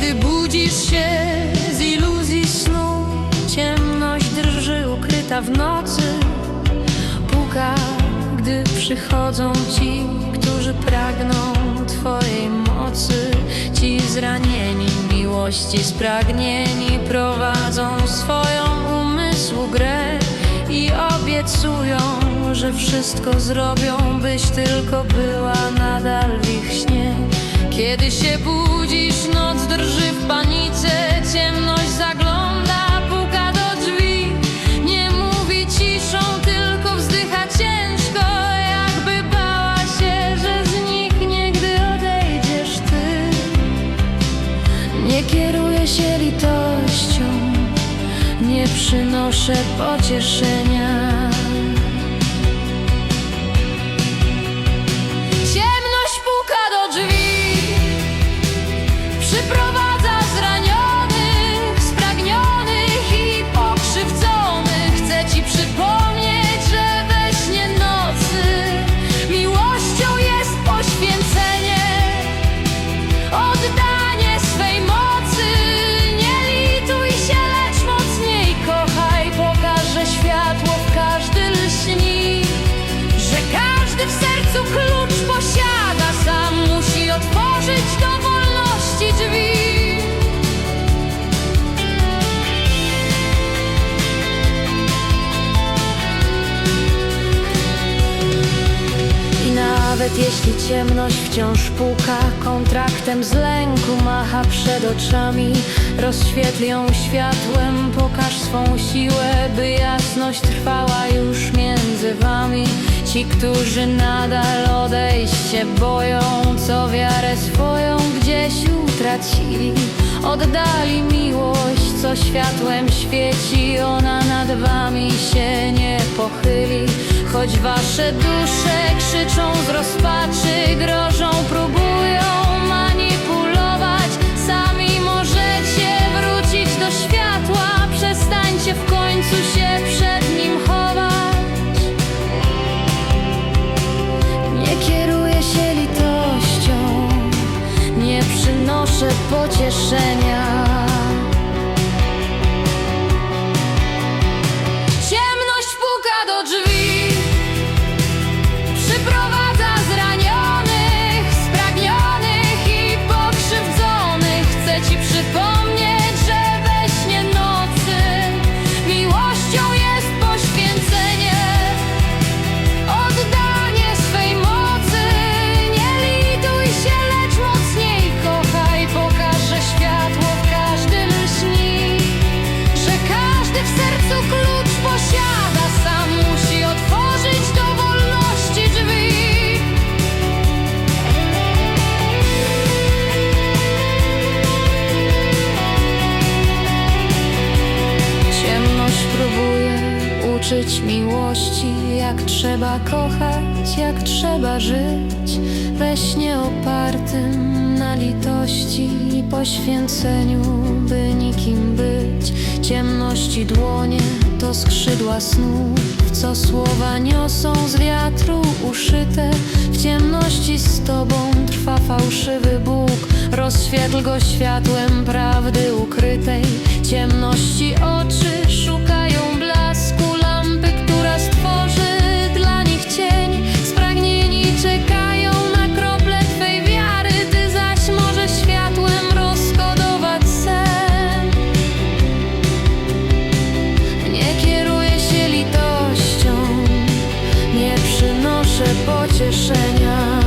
Kiedy budzisz się z iluzji snu Ciemność drży ukryta w nocy. Puka, gdy przychodzą ci, którzy pragną Twojej mocy. Ci zranieni miłości spragnieni Prowadzą swoją umysłu grę I obiecują, że wszystko zrobią Byś tylko była nadal w ich śnie Kiedy się budzisz, noc drży w panice Ciemność zagląda, puka do drzwi. Nie mówi ciszą, tylko wzdycha ciężko Jakby bała się, że zniknie, gdy odejdziesz ty. Nie kieruję się litością Nie przynoszę pocieszenia nawet jeśli ciemność wciąż puka Kontraktem z lęku macha przed oczami Rozświetl ją światłem, pokaż swą siłę By jasność trwała już między wami. Ci, którzy nadal odejść się boją Co wiarę swoją gdzieś utracili Oddali miłość, co światłem świeci Ona nad wami się nie pochyli. Choć wasze dusze krzyczą z rozpaczy Grożą, próbują manipulować. Sami możecie wrócić do światła Przestańcie w końcu się przed nim chować. Nie kieruję się litością Nie przynoszę pocieszenia uczyć miłości Jak trzeba kochać, jak trzeba żyć. We śnie opartym na litości i poświęceniu By nikim być. Ciemności dłonie to skrzydła snów Co słowa niosą z wiatru uszyte. W ciemności z tobą trwa fałszywy Bóg. Rozświetl go światłem prawdy ukrytej. Ciemności oczy nasze pocieszenia.